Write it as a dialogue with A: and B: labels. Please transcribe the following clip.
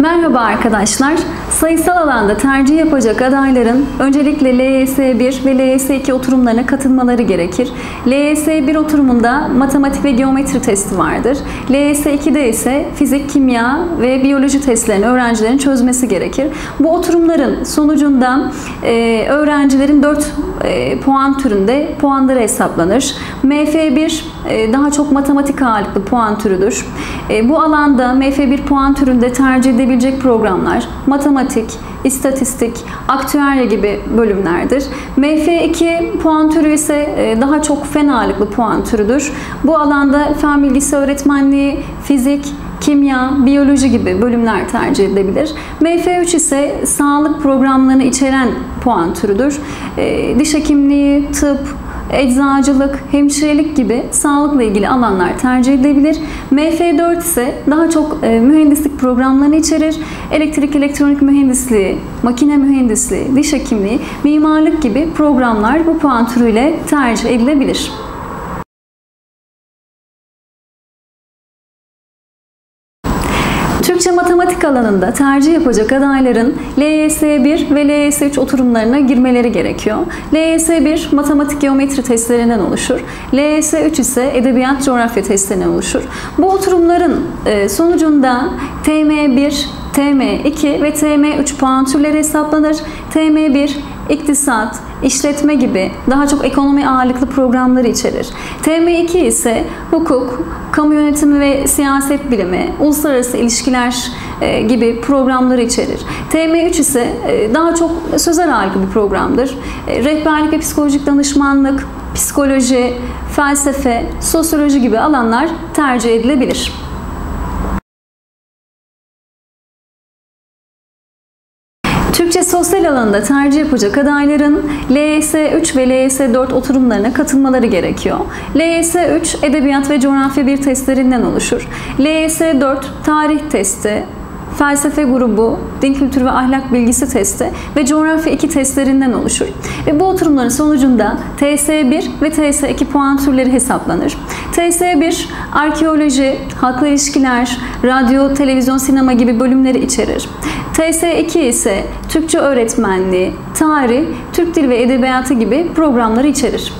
A: Merhaba arkadaşlar. Sayısal alanda tercih yapacak adayların öncelikle LYS1 ve LYS2 oturumlarına katılmaları gerekir. LYS1 oturumunda matematik ve geometri testi vardır. LYS2'de ise fizik, kimya ve biyoloji testlerini öğrencilerin çözmesi gerekir. Bu oturumların sonucunda e, öğrencilerin 4 e, puan türünde puanları hesaplanır. MF1 e, daha çok matematik ağırlıklı puan türüdür. E, bu alanda MF1 puan türünde tercih edebilecek programlar matematik, istatistik, aktüerya gibi bölümlerdir. MF2 puan türü ise e, daha çok fen ağırlıklı puan türüdür. Bu alanda fen bilgisi öğretmenliği, fizik, kimya, biyoloji gibi bölümler tercih edilebilir. MF3 ise sağlık programlarını içeren puan türüdür. Diş hekimliği, tıp, eczacılık, hemşirelik gibi sağlıkla ilgili alanlar tercih edilebilir. MF4 ise daha çok e, mühendislik programlarını içerir. Elektrik elektronik mühendisliği, makine mühendisliği, diş hekimliği, mimarlık gibi programlar bu puan türüyle tercih edilebilir. Türkçe matematik alanında tercih yapacak adayların LYS1 ve LYS3 oturumlarına girmeleri gerekiyor. LYS1 matematik geometri testlerinden oluşur. LYS3 ise edebiyat coğrafya testlerinden oluşur. Bu oturumların e, sonucunda TM1, TM2 ve TM3 puan türleri hesaplanır. TM1 iktisat, işletme gibi daha çok ekonomi ağırlıklı programları içerir. TM2 ise hukuk, kamu yönetimi ve siyaset bilimi, uluslararası ilişkiler e, gibi programları içerir. TM3 ise e, daha çok sözel ağırlıklı bir programdır. E, rehberlik ve psikolojik danışmanlık, psikoloji, felsefe, sosyoloji gibi alanlar tercih edilebilir. Türkçe sosyal alanında tercih yapacak adayların LYS 3 ve LYS 4 oturumlarına katılmaları gerekiyor. LYS 3 edebiyat ve coğrafya bir testlerinden oluşur. LYS 4 tarih testi, felsefe grubu, din kültürü ve ahlak bilgisi testi ve coğrafya 2 testlerinden oluşur. Ve bu oturumların sonucunda TS1 ve TS2 puan türleri hesaplanır. TS1 arkeoloji, halkla ilişkiler, radyo, televizyon, sinema gibi bölümleri içerir. TS2 ise Türkçe öğretmenliği, tarih, Türk dili ve edebiyatı gibi programları içerir.